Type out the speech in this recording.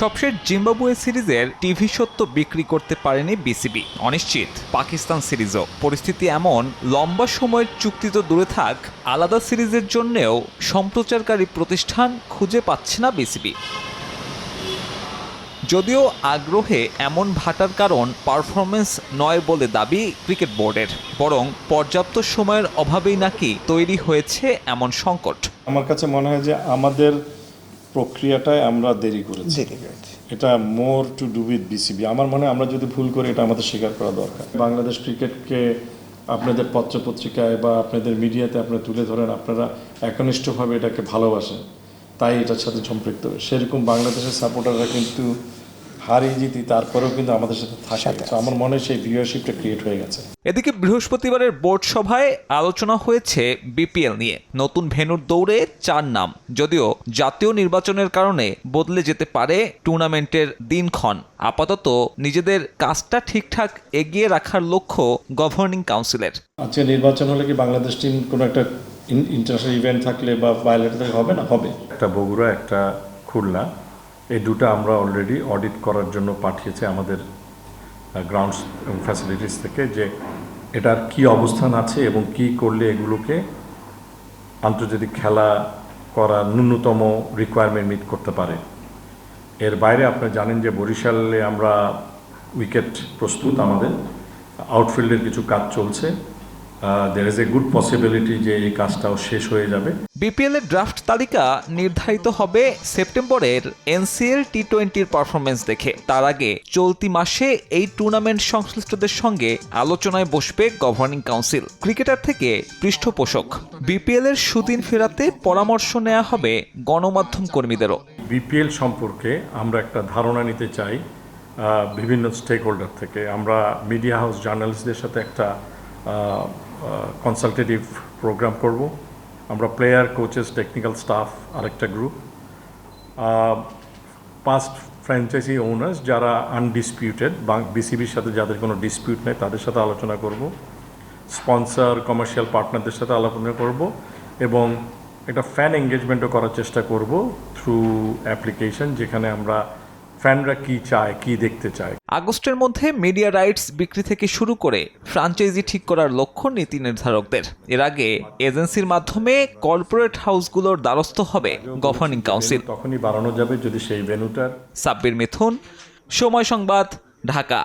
সবশেষ জিম্বাবুয়ে সিরিজের টিভি সত্য বিক্রি করতে পারেনি বিসিবি। অনিশ্চিত। পাকিস্তান সিরিজও। পরিস্থিতি এমন, লম্বা সময়ের চুক্তি তো দূরে থাক, আলাদা সিরিজের জন্যেও সম্প্রচারকারী প্রতিষ্ঠান খুঁজে পাচ্ছে না বিসিবি। যদিও আগ্রহে এমন ভাটার কারণ পারফরমেন্স নয় বলে দাবি ক্রিকেট বোর্ডের। বরং পর্যাপ্ত সময়ের অভাবেই নাকি তৈরি হয়েছে এমন সংকট। আমার কাছে মনে হয় যে আমাদের প্রক্রিয়াটায় আমরা দেরি করেছি। দেরি করেছি। এটা more to do with BCB আমার মনে হয় আমরা যদি ভুল করি এটা আমাদের স্বীকার করা দরকার। বাংলাদেশ ক্রিকেটকে আপনাদের পত্রপত্রিকায় বা আপনাদের মিডিয়াতে আপনারা তুলে ধরেন আপনারা একনিষ্ঠভাবে এটাকে ভালোবাসেন। তাই এটার সাথে সম্পৃক্ত। সেরকম বাংলাদেশের সাপোর্টাররা কিন্তু হারি জিতি তারপরেও কিন্তু আমাদের সাথে থাকে। তো আমার মনে হয় সেই ভিউয়ারশিপটা ক্রিয়েট হয়ে গেছে। এদিকে বৃহস্পতিবারের বোর্ড সভায় আলোচনা হয়েছে বিপিএল নিয়ে। নতুন ভেন্যুর দৌড়ে চার নাম। যদিও জাতীয় নির্বাচনের কারণে বদলে যেতে পারে টুর্নামেন্টের দিনক্ষণ। আপাতত নিজেদের কাজটা ঠিকঠাক এগিয়ে রাখার লক্ষ্য গভর্নিং কাউন্সিলের আজকে নির্বাচন হলে কি বাংলাদেশ টিম কোনো একটা ইন্টারন্যাশনাল ইভেন্ট থাকলে বা বাইলেট থাকলে হবে না? হবে। একটা বগুড়া একটা খুলনা। এই দুটো আমরা অলরেডি অডিট করার জন্য পাঠিয়েছি আমাদের গ্রাউন্ডস এবং ফ্যাসিলিটিস থেকে যে এটার কি অবস্থান আছে এবং কি করলে এগুলোকে আন্তর্জাতিক খেলা করা ন্যূনতম রিকোয়ারমেন্ট মিট করতে পারে। এর বাইরে আপনি জানেন যে বরিশালে আমরা উইকেট প্রস্তুত আমাদের আউটফিল্ডের কিছু কাজ চলছে। There is a good possibility যে এই কাজটাও শেষ হয়ে যাবে। বিপিএল এর ড্রাফট তালিকা নির্ধারিত হবে সেপ্টেম্বরের এনসিএল টি টোয়েন্টির পারফরমেন্স দেখে। তার আগে চলতি মাসে এই টুর্নামেন্ট সংশ্লিষ্টদের সঙ্গে আলোচনায় বসবে গভর্নিং কাউন্সিল ক্রিকেটার থেকে পৃষ্ঠপোষক। বিপিএল এর সুদিন ফেরাতে পরামর্শ নেওয়া হবে গণমাধ্যম কর্মীদেরও। বিপিএল সম্পর্কে আমরা একটা ধারণা নিতে চাই বিভিন্ন স্টেক হোল্ডার থেকে। আমরা মিডিয়া হাউস জার্নালিস্টদের সাথে একটা কনসালটেটিভ প্রোগ্রাম করব। আমরা প্লেয়ার কোচেস টেকনিক্যাল স্টাফ আরেকটা গ্রুপ পাস্ট ফ্র্যাঞ্চাইজি ওনার্স যারা আনডিসপিউটেড বা বিসিবির সাথে যাদের কোনো ডিসপিউট নেই, তাদের সাথে আলোচনা করব। স্পন্সর কমার্শিয়াল পার্টনারদের সাথে আলোচনা করব এবং একটা ফ্যান এঙ্গেজমেন্টও করার চেষ্টা করব থ্রু অ্যাপ্লিকেশন যেখানে আমরা ফ্যানরা কি চায় কি দেখতে চায়? আগস্টের মধ্যে মিডিয়া রাইটস বিক্রি থেকে শুরু করে ফ্রাঞ্চাইজি ঠিক করার লক্ষ্য নীতি নির্ধারকদের। এর আগে এজেন্সির মাধ্যমে কর্পোরেট হাউসগুলোর দ্বারস্থ হবে গভর্নিং কাউন্সিল। তখনই বাড়ানো যাবে যদি সেই ভেনুটার সাব্বির মিথুন সময় সংবাদ ঢাকা।